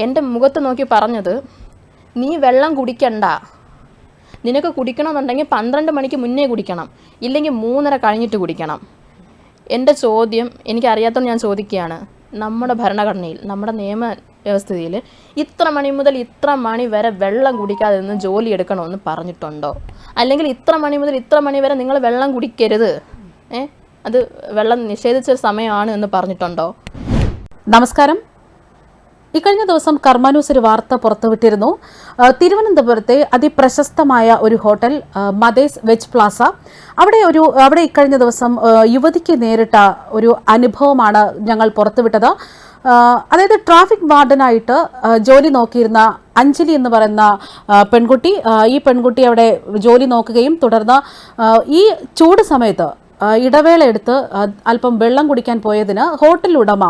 എന്റെ മുഖത്ത് നോക്കി പറഞ്ഞത് നീ വെള്ളം കുടിക്കണ്ട. നിനക്ക് കുടിക്കണമെന്നുണ്ടെങ്കിൽ പന്ത്രണ്ട് മണിക്ക് മുന്നേ കുടിക്കണം ഇല്ലെങ്കിൽ മൂന്നര കഴിഞ്ഞിട്ട് കുടിക്കണം. എന്റെ ചോദ്യം എനിക്കറിയാത്തത് ഞാൻ ചോദിക്കുകയാണ് നമ്മുടെ ഭരണഘടനയിൽ നമ്മുടെ നിയമ വ്യവസ്ഥയിൽ ഇത്ര മണി മുതൽ ഇത്ര മണി വരെ വെള്ളം കുടിക്കാതെ നിന്ന് ജോലി എടുക്കണമെന്ന് പറഞ്ഞിട്ടുണ്ടോ? അല്ലെങ്കിൽ ഇത്ര മണി മുതൽ ഇത്ര മണി വരെ നിങ്ങൾ വെള്ളം കുടിക്കരുത്. ഏ? അത് വെള്ളം നിഷേധിച്ച സമയമാണ് എന്ന് പറഞ്ഞിട്ടുണ്ടോ? നമസ്കാരം. ഇക്കഴിഞ്ഞ ദിവസം കർമാനൂസ് ഒരു വാർത്ത പുറത്തുവിട്ടിരുന്നു. തിരുവനന്തപുരത്തെ അതിപ്രശസ്തമായ ഒരു ഹോട്ടൽ മദേസ് വെജ് പ്ലാസ. അവിടെ ഒരു അവിടെ ഇക്കഴിഞ്ഞ ദിവസം യുവതിക്ക് നേരിട്ട ഒരു അനുഭവമാണ് ഞങ്ങൾ പുറത്തുവിട്ടത്. അതായത് ട്രാഫിക് വാർഡനായിട്ട് ജോലി നോക്കിയിരുന്ന അഞ്ജലി എന്ന് പറയുന്ന പെൺകുട്ടി ഈ പെൺകുട്ടി അവിടെ ജോലി നോക്കുകയും തുടർന്ന് ഈ ചൂട് സമയത്ത് ഇടവേള എടുത്ത് അല്പം വെള്ളം കുടിക്കാൻ പോയതിന് ഹോട്ടൽ ഉടമ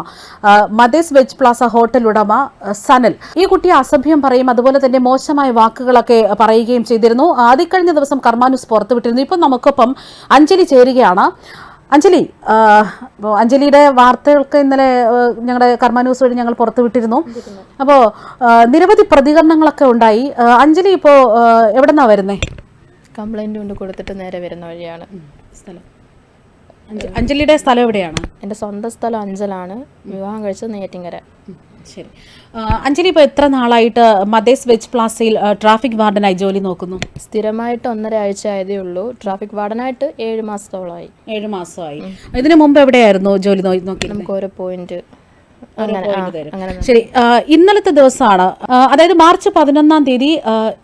മദേസ് വെജ് പ്ലാസ ഹോട്ടൽ ഉടമ സനൽ. ഈ കുട്ടി അസഭ്യം പറയും അതുപോലെ തന്നെ മോശമായ വാക്കുകളൊക്കെ പറയുകയും ചെയ്തിരുന്നു. ആദ്യക്കഴിഞ്ഞ ദിവസം കർമാനുസ് പുറത്തുവിട്ടിരുന്നു. ഇപ്പം നമുക്കൊപ്പം അഞ്ജലി ചേരുകയാണ്. അഞ്ജലി അഞ്ജലിയുടെ വാർത്തകൾക്ക് ഇന്നലെ ഞങ്ങളുടെ കർമാനൂസ് വഴി ഞങ്ങൾ പുറത്തുവിട്ടിരുന്നു. അപ്പോൾ നിരവധി പ്രതികരണങ്ങളൊക്കെ ഉണ്ടായി. അഞ്ജലി ഇപ്പോൾ എവിടെ നിന്നാണ് വരുന്നത് കംപ്ലൈന്റ് കൊണ്ട് കൊടുത്തിട്ട് നേരെ വരുന്ന വഴിയാണ്. സ്ഥലം. അഞ്ജലിയുടെ സ്ഥലം എവിടെയാണ്? എന്റെ സ്വന്തം സ്ഥലം അഞ്ചലാണ്. വിവാഹം കഴിച്ചത് നെയ്യാറ്റിങ്കര ശരി. അഞ്ജലി ഇപ്പോൾ എത്ര നാളായിട്ട് മദേസ് വെജ് പ്ലാസയിൽ ട്രാഫിക് വാർഡനായി ജോലി നോക്കുന്നു? സ്ഥിരമായിട്ട് ഒന്നര ആഴ്ച ആയതേ ഉള്ളൂ. ട്രാഫിക് വാർഡനായിട്ട് ഏഴ് മാസത്തോളമായി. ഏഴ് മാസമായി. ഇതിനു മുമ്പ് എവിടെയായിരുന്നു ജോലി നോക്കി നമുക്ക് ഓരോ പോയിന്റ് ശരി ഇന്നലത്തെ ദിവസമാണ്. അതായത് മാർച്ച് പതിനൊന്നാം തീയതി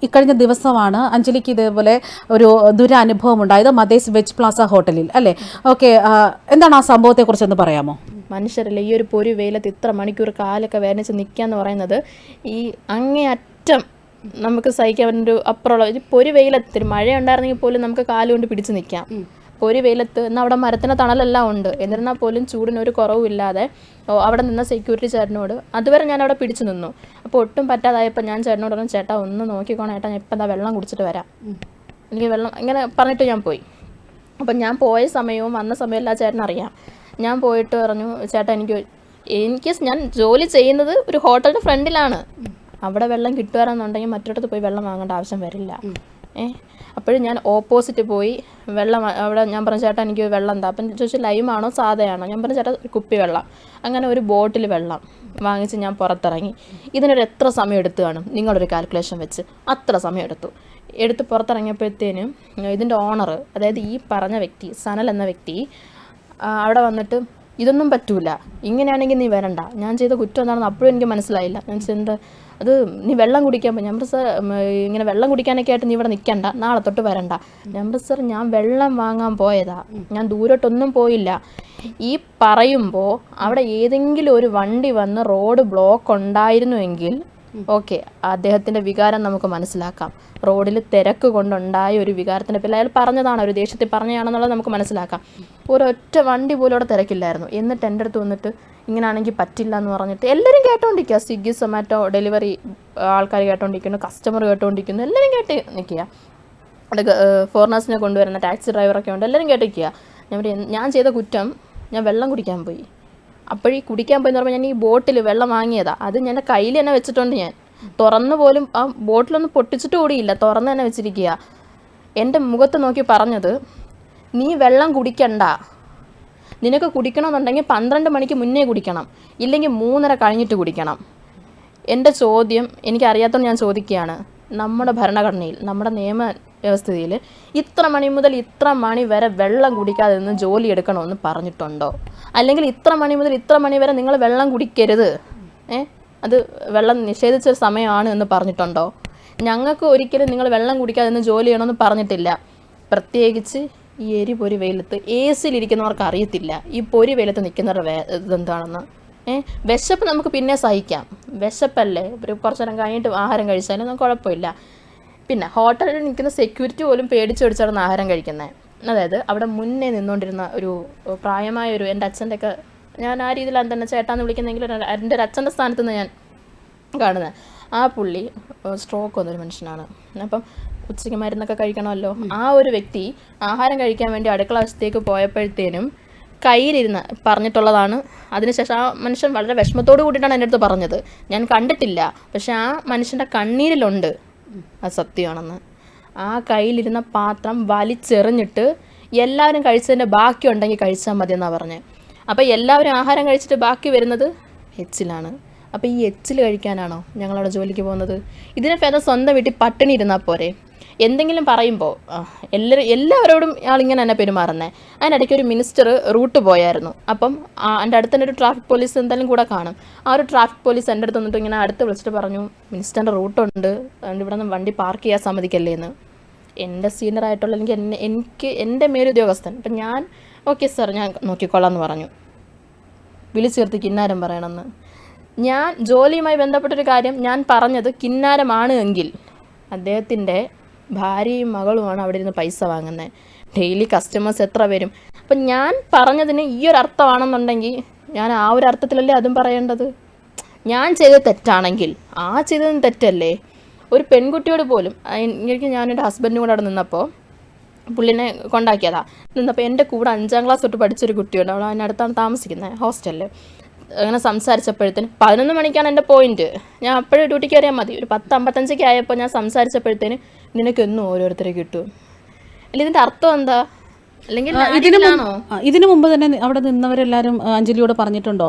ഇക്കഴിഞ്ഞ ദിവസമാണ് അഞ്ജലിക്ക് ഇതേപോലെ ഒരു ദുരനുഭവം ഉണ്ടായത് മദേസ് വെജ് പ്ലാസ ഹോട്ടലിൽ അല്ലേ? ഓക്കെ എന്താണ് ആ സംഭവത്തെ കുറിച്ചൊന്ന് പറയാമോ? മനുഷ്യരല്ലേ ഈ ഒരു പൊരി വെയിലത്ത് ഇത്ര മണിക്കൂർ കാലൊക്കെ വേദനിച്ച് നിൽക്കുക എന്ന് പറയുന്നത് ഈ അങ്ങേയറ്റം നമുക്ക് സഹിക്കാൻ പറ്റുന്ന ഒരു അപ്പുറമുള്ള ഒരു പൊരി വെയിലത്ത് മഴ ഉണ്ടായിരുന്നെങ്കിൽ പോലും നമുക്ക് കാലുകൊണ്ട് പിടിച്ചു നിൽക്കാം പൊരി വെയിലത്ത് എന്നാൽ അവിടെ മരത്തിന് തണലെല്ലാം ഉണ്ട്. എന്നിരുന്നാൽ പോലും ചൂടിന് ഒരു കുറവുമില്ലാതെ അവിടെ നിന്ന സെക്യൂരിറ്റി ചേട്ടനോട് അതുവരെ ഞാൻ അവിടെ പിടിച്ചു നിന്നു. അപ്പോൾ ഒട്ടും പറ്റാതായപ്പോൾ ഞാൻ ചേട്ടനോട് പറഞ്ഞു ചേട്ടാ ഒന്ന് നോക്കിക്കോണം ഏട്ടാ ഞാൻ ഇപ്പം എന്താ വെള്ളം കുടിച്ചിട്ട് വരാം. എനിക്ക് വെള്ളം ഇങ്ങനെ പറഞ്ഞിട്ട് ഞാൻ പോയി. അപ്പം ഞാൻ പോയ സമയവും വന്ന സമയവും എല്ലാ ചേട്ടൻ അറിയാം. ഞാൻ പോയിട്ട് പറഞ്ഞു ചേട്ടാ എനിക്ക് എനിക്ക് ഞാൻ ജോലി ചെയ്യുന്നത് ഒരു ഹോട്ടലിന്റെ ഫ്രണ്ടിലാണ്. അവിടെ വെള്ളം കിട്ടുകയാണെന്നുണ്ടെങ്കിൽ മറ്റിടത്ത് പോയി വെള്ളം വാങ്ങേണ്ട ആവശ്യം വരില്ല. അപ്പോഴും ഞാൻ ഓപ്പോസിറ്റ് പോയി. വെള്ളം അവിടെ ഞാൻ പറഞ്ഞ ചേട്ടാ എനിക്ക് വെള്ളം എന്താ അപ്പം ചോദിച്ചു ലൈമാണോ സാധയാണോ? ഞാൻ പറഞ്ഞ ചേട്ടാ കുപ്പി വെള്ളം. അങ്ങനെ ഒരു ബോട്ടിൽ വെള്ളം വാങ്ങിച്ച് ഞാൻ പുറത്തിറങ്ങി. ഇതിനൊരു എത്ര സമയം എടുത്തു കാണും? നിങ്ങളൊരു കാൽക്കുലേഷൻ വെച്ച്. അത്ര സമയം എടുത്തു. എടുത്ത് പുറത്തിറങ്ങിയപ്പോഴത്തേനും ഇതിന്റെ ഓണർ അതായത് ഈ പറഞ്ഞ വ്യക്തി സനൽ എന്ന വ്യക്തി അവിടെ വന്നിട്ട് ഇതൊന്നും പറ്റൂല. ഇങ്ങനെയാണെങ്കിൽ നീ വരണ്ട. ഞാൻ ചെയ്ത കുറ്റം എന്താണെന്ന് അപ്പോഴും എനിക്ക് മനസ്സിലായില്ല. ഞാൻ എന്താ അത് നീ വെള്ളം കുടിക്കാൻ പോയി ഞാൻ സാർ ഇങ്ങനെ വെള്ളം കുടിക്കാനൊക്കെ ആയിട്ട് നീ ഇവിടെ നിൽക്കണ്ട നാളെ തൊട്ട് വരണ്ട. ഞാൻ സാർ ഞാൻ വെള്ളം വാങ്ങാൻ പോയതാ. ഞാൻ ദൂരോട്ടൊന്നും പോയില്ല. ഈ പറയുമ്പോൾ അവിടെ ഏതെങ്കിലും ഒരു വണ്ടി വന്ന് റോഡ് ബ്ലോക്ക് ഉണ്ടായിരുന്നുവെങ്കിൽ ഓക്കെ അദ്ദേഹത്തിന്റെ വികാരം നമുക്ക് മനസ്സിലാക്കാം. റോഡിൽ തിരക്ക് കൊണ്ടുണ്ടായ ഒരു വികാരത്തിന്റെ പേരിൽ അയാൾ പറഞ്ഞതാണ് ഒരു ദേഷ്യത്തിൽ പറഞ്ഞതാണെന്നുള്ളത് നമുക്ക് മനസ്സിലാക്കാം. ഒരൊറ്റ വണ്ടി പോലും അവിടെ തിരക്കില്ലായിരുന്നു. എന്നിട്ട് എന്റെ അടുത്ത് വന്നിട്ട് ഇങ്ങനാണെങ്കിൽ പറ്റില്ല എന്ന് പറഞ്ഞിട്ട് എല്ലാവരും കേട്ടോണ്ടിരിക്കുക. സ്വിഗ്ഗി സൊമാറ്റോ ഡെലിവറി ആൾക്കാർ കേട്ടോണ്ടിരിക്കുന്നു കസ്റ്റമർ കേട്ടോണ്ടിരിക്കുന്നു എല്ലാവരും കേട്ട് നിൽക്കുക. അവിടെ ഫോറിനേഴ്സിനെ കൊണ്ടുവരുന്ന ടാക്സി ഡ്രൈവറൊക്കെ ഉണ്ട് എല്ലാവരും കേട്ടിരിക്കുക ഞാൻ ഞാൻ ചെയ്ത കുറ്റം ഞാൻ വെള്ളം കുടിക്കാൻ പോയി. അപ്പോഴീ കുടിക്കാൻ പോയി എന്ന് പറയുമ്പോൾ ഞാൻ ഈ ബോട്ടിൽ വെള്ളം വാങ്ങിയതാണ് അത് ഞാൻ കയ്യിൽ തന്നെ വെച്ചിട്ടുണ്ട് ഞാൻ. തുറന്ന് പോലും ആ ബോട്ടിലൊന്നും പൊട്ടിച്ചിട്ട് കൂടിയില്ല തുറന്ന് തന്നെ വെച്ചിരിക്കുക എന്റെ മുഖത്ത് നോക്കി പറഞ്ഞത് നീ വെള്ളം കുടിക്കണ്ട. നിനക്ക് കുടിക്കണമെന്നുണ്ടെങ്കിൽ പന്ത്രണ്ട് മണിക്ക് മുന്നേ കുടിക്കണം. ഇല്ലെങ്കിൽ മൂന്നര കഴിഞ്ഞിട്ട് കുടിക്കണം. എന്റെ ചോദ്യം എനിക്കറിയാത്തത് ഞാൻ ചോദിക്കുകയാണ്. നമ്മുടെ ഭരണഘടനയിൽ നമ്മുടെ നിയമ വ്യവസ്ഥിതിയിൽ ഇത്ര മണി മുതൽ ഇത്ര മണി വരെ വെള്ളം കുടിക്കാതെ നിന്ന് ജോലി എടുക്കണമെന്ന് പറഞ്ഞിട്ടുണ്ടോ? അല്ലെങ്കിൽ ഇത്ര മണി മുതൽ ഇത്ര മണി വരെ നിങ്ങൾ വെള്ളം കുടിക്കരുത്. ഏ? അത് വെള്ളം നിഷേധിച്ച സമയമാണ് എന്ന് പറഞ്ഞിട്ടുണ്ടോ? ഞങ്ങൾക്ക് ഒരിക്കലും നിങ്ങൾ വെള്ളം കുടിക്കാതെ നിന്ന് ജോലി ചെയ്യണമെന്ന് പറഞ്ഞിട്ടില്ല. പ്രത്യേകിച്ച് ഈ എരി പൊരി വെയിലത്ത് എ സിയിലിരിക്കുന്നവർക്ക് അറിയത്തില്ല. ഈ പൊരി വെയിലത്ത് നിൽക്കുന്നവരുടെ വേ ഇതെന്താണെന്ന് ഏഹ് വിശപ്പ് നമുക്ക് പിന്നെ സഹിക്കാം. വിശപ്പല്ലേ? ഒരു കുറച്ച് നേരം കഴിഞ്ഞിട്ട് ആഹാരം കഴിച്ചാലും കുഴപ്പമില്ല. പിന്നെ ഹോട്ടലിൽ നിൽക്കുന്ന സെക്യൂരിറ്റി പോലും പേടിച്ചു പിടിച്ചാണ് ആഹാരം കഴിക്കുന്നത് അതായത് അവിടെ മുന്നേ നിന്നുകൊണ്ടിരുന്ന ഒരു പ്രായമായ ഒരു എന്റെ അച്ഛന്റെ ഒക്കെ ഞാൻ ആ രീതിയിലാണ് തന്നെ ചേട്ടാന്ന് വിളിക്കുന്നെങ്കിലും എന്റെ ഒരു അച്ഛന്റെ സ്ഥാനത്ത് നിന്ന് ഞാൻ കാണുന്നത്. ആ പുള്ളി സ്ട്രോക്ക് വന്നൊരു മനുഷ്യനാണ്. അപ്പം ഉച്ചയ്ക്ക് മരുന്നൊക്കെ കഴിക്കണമല്ലോ. ആ ഒരു വ്യക്തി ആഹാരം കഴിക്കാൻ വേണ്ടി അടുക്കള വശത്തേക്ക് പോയപ്പോഴത്തേനും കയ്യിലിരുന്ന് പറഞ്ഞിട്ടുള്ളതാണ്. അതിനുശേഷം ആ മനുഷ്യൻ വളരെ വിഷമത്തോട് കൂടിയിട്ടാണ് എന്റെ അടുത്ത് പറഞ്ഞത്. ഞാൻ കണ്ടിട്ടില്ല. പക്ഷെ ആ മനുഷ്യന്റെ കണ്ണീരിലുണ്ട്. അത് സത്യമാണെന്ന്. ആ കയ്യിലിരുന്ന പാത്രം വലിച്ചെറിഞ്ഞിട്ട് എല്ലാവരും കഴിച്ചതിന്റെ ബാക്കി ഉണ്ടെങ്കിൽ കഴിച്ചാൽ മതി എന്നാണ് പറഞ്ഞത് അപ്പോൾ എല്ലാവരും ആഹാരം കഴിച്ചിട്ട് ബാക്കി വരുന്നത് എച്ചിലാണ്. അപ്പോൾ ഈ എച്ചിൽ കഴിക്കാനാണോ ഞങ്ങളവിടെ ജോലിക്ക് പോകുന്നത്? ഇതിനെ ഭേദം സ്വന്തം വീട്ടിൽ പട്ടിണി ഇരുന്നാൽ പോരെ. എന്തെങ്കിലും പറയുമ്പോൾ എല്ലാവരും എല്ലാവരോടും ആളിങ്ങനെ തന്നെ പെരുമാറുന്നത് അതിനിടയ്ക്ക് ഒരു മിനിസ്റ്റർ റൂട്ട് പോയായിരുന്നു. അപ്പം എന്റെ അടുത്ത് തന്നെ ഒരു ട്രാഫിക് പോലീസ് എന്തായാലും കൂടെ കാണും. ആ ഒരു ട്രാഫിക് പോലീസ് എന്റെ അടുത്ത് വന്നിട്ട് ഇങ്ങനെ അടുത്ത് വിളിച്ചിട്ട് പറഞ്ഞു മിനിസ്റ്ററിന്റെ റൂട്ടുണ്ട്. ഇവിടെ നിന്ന് വണ്ടി പാർക്ക് ചെയ്യാൻ സമ്മതിക്കല്ലേ എന്ന് എന്റെ സീനിയർ ആയിട്ടുള്ള എനിക്ക് എന്നെ എനിക്ക് എന്റെ മേലുദ്യോഗസ്ഥൻ. അപ്പം ഞാൻ ഓക്കെ സാർ ഞാൻ നോക്കിക്കോളാം എന്ന് പറഞ്ഞു. വിളിച്ചു ചേർത്ത് കിന്നാരം പറയണമെന്ന്. ഞാൻ ജോലിയുമായി ബന്ധപ്പെട്ടൊരു കാര്യം ഞാൻ പറഞ്ഞത് കിന്നാരമാണ് എങ്കിൽ. അദ്ദേഹത്തിന്റെ ഭാര്യയും മകളുമാണ് അവിടെ ഇരുന്ന് പൈസ വാങ്ങുന്നത്. ഡെയിലി കസ്റ്റമേഴ്സ് എത്ര വരും? അപ്പം ഞാൻ പറഞ്ഞതിന് ഈ ഒരു അർത്ഥമാണെന്നുണ്ടെങ്കിൽ ഞാൻ ആ ഒരു അർത്ഥത്തിലല്ലേ അതും പറയേണ്ടത്? ഞാൻ ചെയ്തത് തെറ്റാണെങ്കിൽ. ആ ചെയ്തതും തെറ്റല്ലേ? ഒരു പെൺകുട്ടിയോട് പോലും എനിക്ക് ഞാൻ എന്റെ ഹസ്ബൻഡും കൂടെ അവിടെ നിന്നപ്പോൾ പുള്ളിനെ കൊണ്ടാക്കിയതാ. നിന്നപ്പോൾ എന്റെ കൂടെ അഞ്ചാം ക്ലാസ് തൊട്ട് പഠിച്ചൊരു കുട്ടിയുണ്ട്. അവൾ അതിനടുത്താണ് താമസിക്കുന്നത് ഹോസ്റ്റലിൽ അങ്ങനെ സംസാരിച്ചപ്പോഴത്തേന് പതിനൊന്ന് മണിക്കാണ് എന്റെ പോയിന്റ് ഞാൻ അപ്പോഴും ഡ്യൂട്ടിക്ക് അറിയാൻ മതി. ഒരു പത്ത് അമ്പത്തഞ്ചൊക്കെ ആയപ്പോൾ ഞാൻ സംസാരിച്ചപ്പോഴത്തേന് നിനക്കെന്നും ഓരോരുത്തരെ കിട്ടും. അല്ല ഇതിന്റെ അർത്ഥം എന്താ? ഇതിനു മുമ്പ് ഇതിനു മുമ്പ് തന്നെ അവിടെ നിന്നവരെല്ലാവരും അഞ്ജലിയോട് പറഞ്ഞിട്ടുണ്ടോ?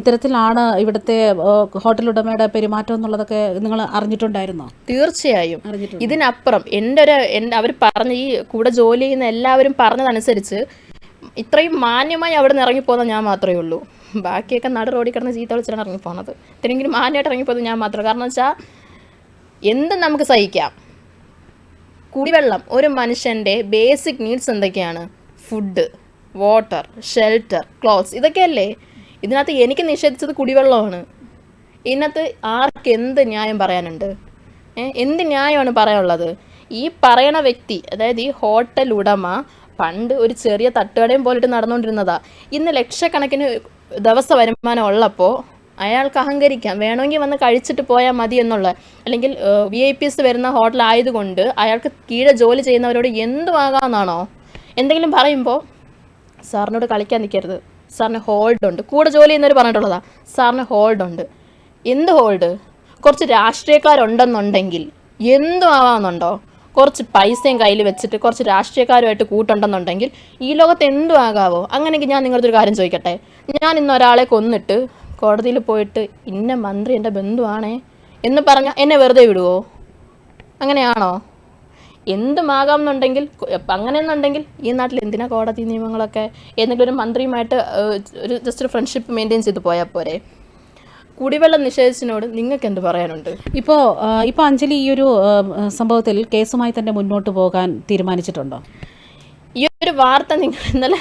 ഇത്തരത്തിലാണ് ഇവിടുത്തെ ഹോട്ടൽ ഉടമയുടെ പെരുമാറ്റം എന്നുള്ളതൊക്കെ നിങ്ങൾ അറിഞ്ഞിട്ടുണ്ടായിരുന്നോ? തീർച്ചയായും. ഇതിനപ്പുറം എന്റെ ഒരു അവർ പറഞ്ഞ ഈ കൂടെ ജോലി ചെയ്യുന്ന എല്ലാവരും പറഞ്ഞതനുസരിച്ച് ഇത്രയും മാന്യമായി അവിടെ നിന്ന് ഇറങ്ങിപ്പോകുന്ന ഞാൻ മാത്രമേ ഉള്ളൂ. ബാക്കിയൊക്കെ നട റോഡിൽ കിടന്ന് ചീത്ത വിളിച്ചാണ് ഇറങ്ങിപ്പോണത്. ഇത്രയെങ്കിലും മാന്യമായിട്ട് ഇറങ്ങിപ്പോകുന്നത് ഞാൻ മാത്രം. കാരണം വെച്ചാൽ എന്തും നമുക്ക് സഹിക്കാം. കുടിവെള്ളം. ഒരു മനുഷ്യന്റെ ബേസിക് നീഡ്സ് എന്തൊക്കെയാണ്? ഫുഡ് വാട്ടർ ഷെൽട്ടർ ക്ലോത്ത്സ് ഇതൊക്കെയല്ലേ? ഇതിനകത്ത് എനിക്ക് നിഷേധിച്ചത് കുടിവെള്ളമാണ്. ഇതിനകത്ത് ആർക്ക് എന്ത് ന്യായം പറയാനുണ്ട്? എന്ത് ന്യായമാണ് പറയാനുള്ളത്? ഈ പറയണ വ്യക്തി അതായത് ഈ ഹോട്ടൽ ഉടമ പണ്ട് ഒരു ചെറിയ തട്ടുകടയും പോലിട്ട് നടന്നുകൊണ്ടിരുന്നതാ ഇന്ന് ലക്ഷക്കണക്കിന് ദിവസ വരുമാനം ഉള്ളപ്പോൾ അയാൾക്ക് അഹങ്കരിക്കാം. വേണമെങ്കിൽ വന്ന് കഴിച്ചിട്ട് പോയാൽ മതി എന്നുള്ള. അല്ലെങ്കിൽ വി ഐ പിസ് വരുന്ന ഹോട്ടലായതുകൊണ്ട് അയാൾക്ക് കീഴെ ജോലി ചെയ്യുന്നവരോട് എന്തുമാകാമെന്നാണോ എന്തെങ്കിലും പറയുമ്പോൾ സാറിനോട് കളിക്കാൻ നിൽക്കരുത് സാറിന് ഹോൾഡ് ഉണ്ട്. കൂടെ ജോലി ചെയ്യുന്നവർ പറഞ്ഞിട്ടുള്ളതാ സാറിന് ഹോൾഡ് ഉണ്ട്. എന്ത് ഹോൾഡ് കുറച്ച് രാഷ്ട്രീയക്കാരുണ്ടെന്നുണ്ടെങ്കിൽ എന്തും കുറച്ച് പൈസയും കയ്യിൽ വെച്ചിട്ട് കുറച്ച് രാഷ്ട്രീയക്കാരുമായിട്ട് കൂട്ടുണ്ടെന്നുണ്ടെങ്കിൽ ഈ ലോകത്ത് എന്തും ആകാവോ? അങ്ങനെയെങ്കിൽ ഞാൻ നിങ്ങളുടെ ഒരു കാര്യം ചോദിക്കട്ടെ. ഞാൻ ഇന്ന് ഒരാളെ കൊന്നിട്ട് കോടതിയിൽ പോയിട്ട് ഇന്ന മന്ത്രി എന്റെ ബന്ധുവാണേ എന്ന് പറഞ്ഞാൽ എന്നെ വെറുതെ വിടുവോ? അങ്ങനെയാണോ? എന്തുമാകാം എന്നുണ്ടെങ്കിൽ അങ്ങനെയെന്നുണ്ടെങ്കിൽ ഈ നാട്ടിൽ എന്തിനാ കോടതി നിയമങ്ങളൊക്കെ ഏതെങ്കിലും ഒരു മന്ത്രിയുമായിട്ട് ഒരു ജസ്റ്റ് ഒരു ഫ്രണ്ട്ഷിപ്പ് മെയിന്റെയിൻ ചെയ്ത് പോയാൽ പോരെ? കുടിവെള്ളം നിഷേധിച്ചതിനോട് നിങ്ങൾക്ക് എന്ത് പറയാനുണ്ട്? ഇപ്പോൾ ഇപ്പോൾ അഞ്ജലി ഈ ഒരു സംഭവത്തിൽ കേസുമായി തന്നെ മുന്നോട്ട് പോകാൻ തീരുമാനിച്ചിട്ടുണ്ടോ? ഈ ഒരു വാർത്ത നിങ്ങൾ ഇന്നലെ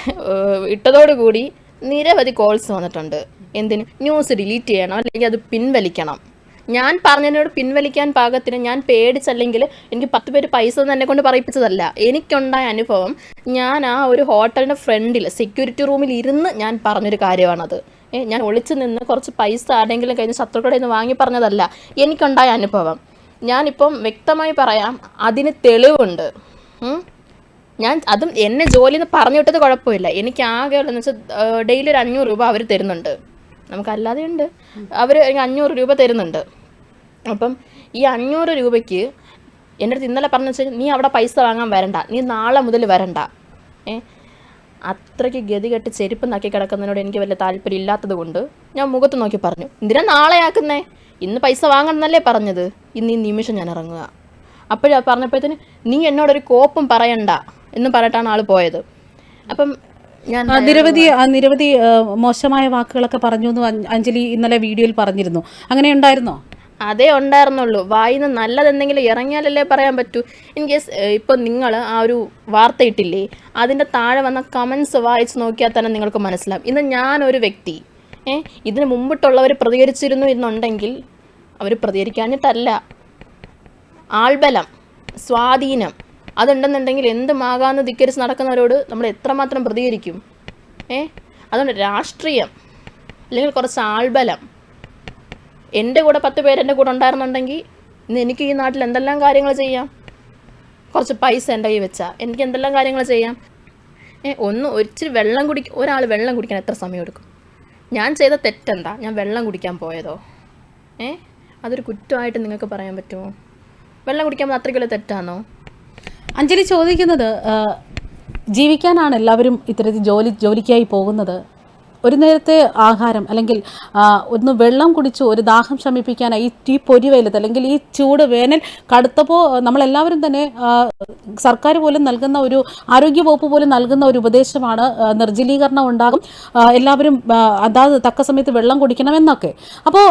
ഇട്ടതോടുകൂടി നിരവധി കോൾസ് വന്നിട്ടുണ്ട്. എന്തിന്? ന്യൂസ് ഡിലീറ്റ് ചെയ്യണം അല്ലെങ്കിൽ അത് പിൻവലിക്കണം. ഞാൻ പറഞ്ഞതിനോട് പിൻവലിക്കാൻ പാകത്തിന് ഞാൻ പേടിച്ചല്ലെങ്കിൽ എനിക്ക് പത്ത് പേര് പൈസ എന്നെ കൊണ്ട് പറയിപ്പിച്ചതല്ല. എനിക്കുണ്ടായ അനുഭവം ഞാൻ ആ ഒരു ഹോട്ടലിന്റെ ഫ്രണ്ടിൽ സെക്യൂരിറ്റി റൂമിൽ ഇരുന്ന് ഞാൻ പറഞ്ഞൊരു കാര്യമാണത്. ഞാൻ ഒളിച്ചു നിന്ന് കുറച്ച് പൈസ ആരെങ്കിലും കഴിഞ്ഞ് ശത്രുക്കളുടെ നിന്ന് വാങ്ങി പറഞ്ഞതല്ല. എനിക്കുണ്ടായ അനുഭവം. ഞാനിപ്പം വ്യക്തമായി പറയാം അതിന് തെളിവുണ്ട്. ഞാൻ അതും എന്നെ ജോലി എന്ന് പറഞ്ഞു വിട്ടത് കുഴപ്പമില്ല. എനിക്ക് ആകെ ഉള്ളതെന്ന് വെച്ചാൽ ഡെയിലി ഒരു അഞ്ഞൂറ് രൂപ അവർ തരുന്നുണ്ട്. നമുക്കല്ലാതെ ഉണ്ട് അവർ അഞ്ഞൂറ് രൂപ തരുന്നുണ്ട്. അപ്പം ഈ അഞ്ഞൂറ് രൂപയ്ക്ക് എന്റെ അടുത്ത് ഇന്നലെ പറഞ്ഞു വെച്ചാൽ നീ അവിടെ പൈസ വാങ്ങാൻ വരണ്ട. നീ നാളെ മുതൽ വരണ്ട. ഏ? അത്രയ്ക്ക് ഗതികെട്ട് ചെരുപ്പ് നക്കി കിടക്കുന്നതിനോട് എനിക്ക് വലിയ താല്പര്യം ഇല്ലാത്തത് കൊണ്ട് ഞാൻ മുഖത്ത് നോക്കി പറഞ്ഞു. എന്തിനാ നാളെ ആക്കുന്നേ? ഇന്ന് പൈസ വാങ്ങണമെന്നല്ലേ പറഞ്ഞത്? ഇന്ന് ഈ നിമിഷം ഞാൻ ഇറങ്ങുക. അപ്പോഴാണ് പറഞ്ഞപ്പോഴത്തേന് നീ എന്നോടൊരു കോപ്പും പറയണ്ട എന്ന് പറഞ്ഞിട്ടാണ് ആൾ പോയത്. അപ്പം നിരവധി നിരവധി മോശമായ വാക്കുകളൊക്കെ പറഞ്ഞു എന്ന് അഞ്ജലി ഇന്നലെ വീഡിയോയിൽ പറഞ്ഞിരുന്നു. അങ്ങനെ ഉണ്ടായിരുന്നോ? അതേ ഉണ്ടായിരുന്നുള്ളൂ. വായിന്ന് നല്ലതെന്തെങ്കിലും ഇറങ്ങിയാലല്ലേ പറയാൻ പറ്റൂ. ഇൻ കേസ് ഇപ്പം നിങ്ങൾ ആ ഒരു വാർത്ത ഇട്ടില്ലേ അതിന്റെ താഴെ വന്ന കമന്റ്സ് വായിച്ച് നോക്കിയാൽ തന്നെ നിങ്ങൾക്ക് മനസ്സിലാവും. ഇന്ന് ഞാനൊരു വ്യക്തി ഏ ഇതിന് മുമ്പിട്ടുള്ളവർ പ്രതികരിച്ചിരുന്നു എന്നുണ്ടെങ്കിൽ അവർ പ്രതികരിക്കാഞ്ഞിട്ടല്ല. ആൾബലം സ്വാധീനം അതുണ്ടെന്നുണ്ടെങ്കിൽ എന്തുമാകാമെന്ന് ധിക്കരിച്ച് നടക്കുന്നവരോട് നമ്മൾ എത്രമാത്രം പ്രതികരിക്കും? ഏ? അതുകൊണ്ട് രാഷ്ട്രീയം അല്ലെങ്കിൽ കുറച്ച് ആൾബലം. എന്റെ കൂടെ പത്ത് പേരെന്റെ കൂടെ ഉണ്ടായിരുന്നുണ്ടെങ്കിൽ ഇന്ന് എനിക്ക് ഈ നാട്ടിൽ എന്തെല്ലാം കാര്യങ്ങൾ ചെയ്യാം? കുറച്ച് പൈസ എന്റെ കയ്യിൽ വെച്ചാൽ എനിക്ക് എന്തെല്ലാം കാര്യങ്ങൾ ചെയ്യാം? ഏ ഒന്ന് ഒരിച്ചിരി വെള്ളം കുടി ഒരാൾ വെള്ളം കുടിക്കാൻ എത്ര സമയം എടുക്കും? ഞാൻ ചെയ്ത തെറ്റെന്താ? ഞാൻ വെള്ളം കുടിക്കാൻ പോയതോ? ഏ? അതൊരു കുറ്റമായിട്ട് നിങ്ങൾക്ക് പറയാൻ പറ്റുമോ? വെള്ളം കുടിക്കാൻ അത്രയ്ക്കുള്ള തെറ്റാണോ അഞ്ജലി ചോദിക്കുന്നത് ജീവിക്കാനാണ് എല്ലാവരും ഇത്തരത്തിൽ ജോലി ജോലിക്കായി പോകുന്നത്. ഒരു നേരത്തെ ആഹാരം അല്ലെങ്കിൽ ഒന്ന് വെള്ളം കുടിച്ച് ഒരു ദാഹം ശമിപ്പിക്കാനായി ഈ പൊരിവെയിലത്ത് അല്ലെങ്കിൽ ഈ ചൂട് വേനൽ കടുത്തപ്പോൾ നമ്മളെല്ലാവരും തന്നെ സർക്കാർ പോലും നൽകുന്ന ഒരു ആരോഗ്യവകുപ്പ് പോലും നൽകുന്ന ഒരു ഉപദേശമാണ് നിർജലീകരണം ഉണ്ടാകും. എല്ലാവരും അതാത് തക്ക സമയത്ത് വെള്ളം കുടിക്കണമെന്നൊക്കെ. അപ്പോൾ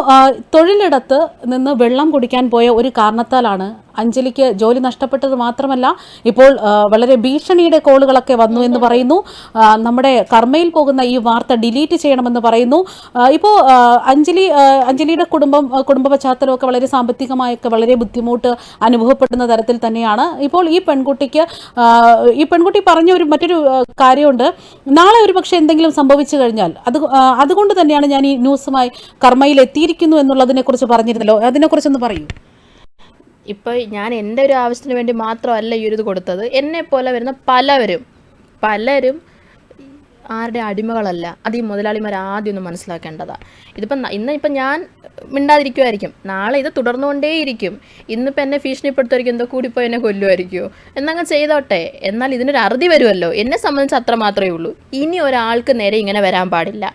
തൊഴിലിടത്ത് നിന്ന് വെള്ളം കുടിക്കാൻ പോയ ഒരു കാരണത്താലാണ് അഞ്ജലിക്ക് ജോലി നഷ്ടപ്പെട്ടത് മാത്രമല്ല ഇപ്പോൾ വളരെ ഭീഷണിയുടെ കോളുകളൊക്കെ വന്നു എന്ന് പറയുന്നു. നമ്മുടെ കർമ്മയിൽ പോകുന്ന ഈ വാർത്ത ഡിലീറ്റ് ചെയ്യണമെന്ന് പറയുന്നു. ഇപ്പോൾ അഞ്ജലി അഞ്ജലിയുടെ കുടുംബം കുടുംബ പശ്ചാത്തലമൊക്കെ വളരെ സാമ്പത്തികമായൊക്കെ വളരെ ബുദ്ധിമുട്ട് അനുഭവപ്പെടുന്ന തരത്തിൽ തന്നെയാണ്. ഇപ്പോൾ ഈ പെൺകുട്ടിക്ക് ഈ പെൺകുട്ടി പറഞ്ഞ ഒരു മറ്റൊരു കാര്യമുണ്ട്. നാളെ ഒരു പക്ഷേ എന്തെങ്കിലും സംഭവിച്ചു കഴിഞ്ഞാൽ അത് അതുകൊണ്ട് തന്നെയാണ് ഞാൻ ഈ ന്യൂസുമായി കർമ്മയിൽ എത്തിയിരിക്കുന്നു എന്നുള്ളതിനെക്കുറിച്ച് പറഞ്ഞിരുന്നല്ലോ. അതിനെക്കുറിച്ചൊന്ന് പറയൂ. ഇപ്പോൾ ഞാൻ എന്റെ ഒരു ആവശ്യത്തിന് വേണ്ടി മാത്രമല്ല ഈ ഒരു ഇത് കൊടുത്തത്. എന്നെ പോലെ വരുന്ന പലവരും പലരും ആരുടെ അടിമകളല്ല. അത് ഈ മുതലാളിമാർ ആദ്യം ഒന്ന് മനസ്സിലാക്കേണ്ടതാണ് ഇതിപ്പം ഇന്ന് ഇപ്പം ഞാൻ മിണ്ടാതിരിക്കുമായിരിക്കും നാളെ ഇത് തുടർന്നുകൊണ്ടേയിരിക്കും. ഇന്നിപ്പോൾ എന്നെ ഭീഷണിപ്പെടുത്തുമായിരിക്കും എന്തോ കൂടിപ്പോയി എന്നെ കൊല്ലുമായിരിക്കുമോ എന്നങ്ങ് ചെയ്തോട്ടെ. എന്നാൽ ഇതിനൊരു അറുതി വരുമല്ലോ. എന്നെ സംബന്ധിച്ച് അത്ര മാത്രമേ ഉള്ളൂ. ഇനി ഒരാൾക്ക് നേരെ ഇങ്ങനെ വരാൻ പാടില്ല.